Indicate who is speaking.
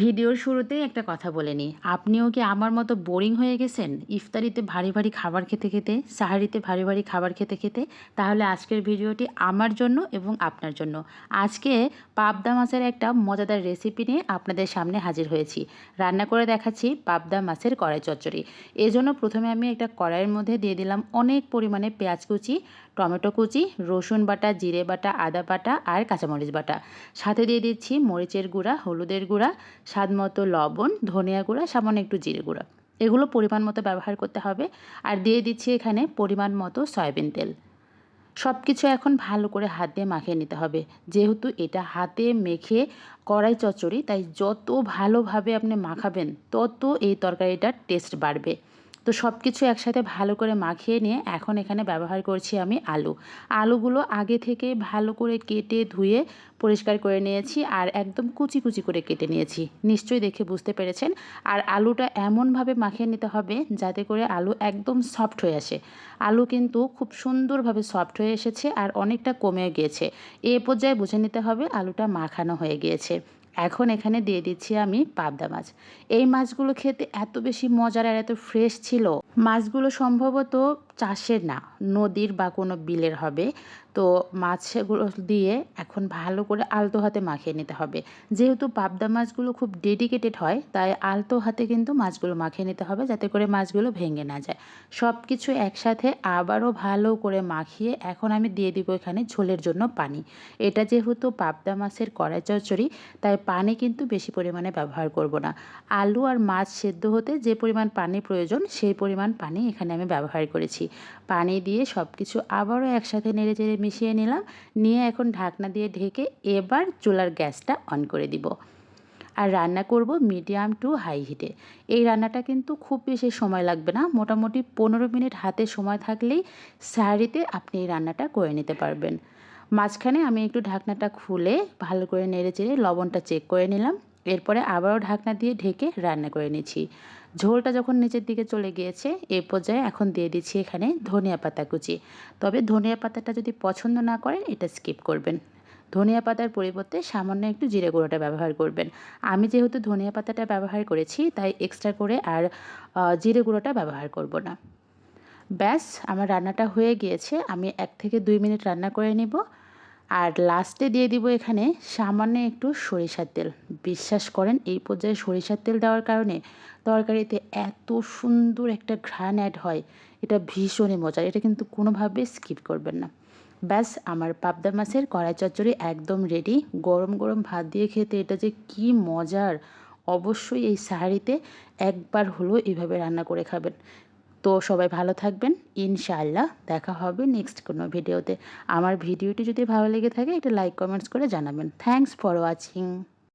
Speaker 1: ভিডিওর শুরুতেই একটা কথা বলে নিই। আপনিও কি আমার মতো বোরিং হয়ে গেছেন? ইফতারিতে ভারী ভারী খাবার খেতে খেতে, সাহারিতে ভারী ভারী খাবার খেতে খেতে? তাহলে আজকের ভিডিওটি আমার জন্য এবং আপনার জন্য। আজকে পাবদা মাছের একটা মজাদার রেসিপি নিয়ে আপনাদের সামনে হাজির হয়েছি। রান্না করে দেখাচ্ছি পাবদা মাছের কড়াই চচ্চড়ি। এজন্য প্রথমে আমি একটা কড়াইয়ের মধ্যে দিয়ে দিলাম অনেক পরিমাণে পেঁয়াজ কুচি টমেটো কুচি, রসুন বাটা, জিরে বাটা, আদা বাটা আর কাঁচামরিচ বাটা। সাথে দিয়ে দিচ্ছি মরিচের গুঁড়া, হলুদের গুঁড়া, স্বাদ মতো লবণ, ধনিয়া গুঁড়া, সামান্য একটু জিরে গুঁড়া। এগুলো পরিমাণ মতো ব্যবহার করতে হবে আর দিয়ে দিচ্ছি এখানে পরিমাণ মতো সয়াবিন তেল। সব কিছু এখন ভালো করে হাত দিয়ে মাখিয়ে নিতে হবে। যেহেতু এটা হাতে মেখে কড়াই চচ্চড়ি, তাই যত ভালোভাবে আপনি মাখাবেন, তত এই তরকারিটার টেস্ট বাড়বে। তো সব কিছু একসাথে ভালো করে মাখিয়ে নিয়ে এখন এখানে ব্যবহার করছি আমি আলু। আলুগুলো আগে থেকে ভালো করে কেটে ধুয়ে পরিষ্কার করে নিয়েছি আর একদম কুচি কুচি করে কেটে নিয়েছি। নিশ্চয়ই দেখে বুঝতে পেরেছেন। আর আলুটা এমনভাবে মাখিয়ে নিতে হবে যাতে করে আলু একদম সফট হয়ে আসে। আলু কিন্তু খুব সুন্দরভাবে সফট হয়ে এসেছে আর অনেকটা কমে গিয়েছে। এ পর্যায়ে বুঝে নিতে হবে আলুটা মাখানো হয়ে গিয়েছে। এখন এখানে দিয়ে দিচ্ছি আমি পাবদা মাছ। এই মাছগুলো খেতে এত বেশি মজার আর এত ফ্রেশ ছিল। মাছগুলো সম্ভবত চাষের না, নদীর বা কোনো বিলের হবে। তো মাছগুলো দিয়ে এখন ভালো করে আলতো হাতে মাখিয়ে নিতে হবে। যেহেতু পাবদা মাছগুলো খুব ডেডিকেটেড হয়, তাই আলতো হাতে কিন্তু মাছগুলো মাখিয়ে নিতে হবে যাতে করে মাছগুলো ভেঙে না যায়। সব কিছু একসাথে আবারও ভালো করে মাখিয়ে এখন আমি দিয়ে দিব এখানে ঝোলের জন্য পানি। এটা যেহেতু পাবদা মাছের কড়াই চচ্চড়ি, তাই পানি কিন্তু বেশি পরিমাণে ব্যবহার করব না। আলু আর মাছ সেদ্ধ হতে যে পরিমাণ পানি প্রয়োজন, সেই পরিমাণ পানি এখানে আমি ব্যবহার করেছি। পানি দিয়ে সব কিছু আবারও একসাথে নেড়ে চেড়ে মিশিয়ে নিলাম। নিয়ে এখন ঢাকনা দিয়ে ঢেকে এবার চুলার গ্যাসটা অন করে দিব। আর রান্না করব মিডিয়াম টু হাই হিটে। এই রান্নাটা কিন্তু খুব বেশি সময় লাগবে না। মোটামুটি পনেরো মিনিট হাতে সময় থাকলেই সাহারিতে আপনি এই রান্নাটা করে নিতে পারবেন। মাঝখানে আমি একটু ঢাকনাটা খুলে ভালো করে নেড়ে চেড়ে লবণটা চেক করে নিলাম। এরপরে আবারও ঢাকনা দিয়ে ঢেকে রান্না করে নিচ্ছি। ঝোলটা যখন নিচের দিকে চলে গিয়েছে, এ পর্যায়ে এখন দিয়ে দিচ্ছি এখানে ধনিয়া পাতা কুচি। তবে ধনিয়া পাতাটা যদি পছন্দ না করেন, এটা স্কিপ করবেন। ধনিয়া পাতার পরিবর্তে সামান্য একটু জিরে গুঁড়োটা ব্যবহার করবেন। আমি যেহেতু ধনিয়া পাতাটা ব্যবহার করেছি, তাই এক্সট্রা করে আর জিরে গুঁড়োটা ব্যবহার করব না। ব্যাস, আমার রান্নাটা হয়ে গিয়েছে। আমি এক থেকে দুই মিনিট রান্না করে নিব। আর লাস্টে দিয়ে দিব এখানে সামান্য একটু সরিষার তেল। বিশ্বাস করেন, এই পর্যায়ে সরিষার তেল দেওয়ার কারণে তরকারিতে এত সুন্দর একটা ঘ্রাণ অ্যাড হয়, এটা ভীষণই মজার। এটা কিন্তু কোনোভাবে স্কিপ করবেন না। ব্যাস, আমার পাবদা মাছের কড়াই চচ্চড়ি একদম রেডি গরম গরম ভাত দিয়ে খেতে এটা যে কি মজার! অবশ্যই এই সাহারিতে একবার হলেও এইভাবে রান্না করে খাবেন। তো সবাই ভালো থাকবেন। ইনশাআল্লাহ দেখা হবে নেক্সট কোনো ভিডিওতে আমার ভিডিওটি যদি ভালো লেগে থাকে এটা লাইক কমেন্টস করে জানাবেন। Thanks for watching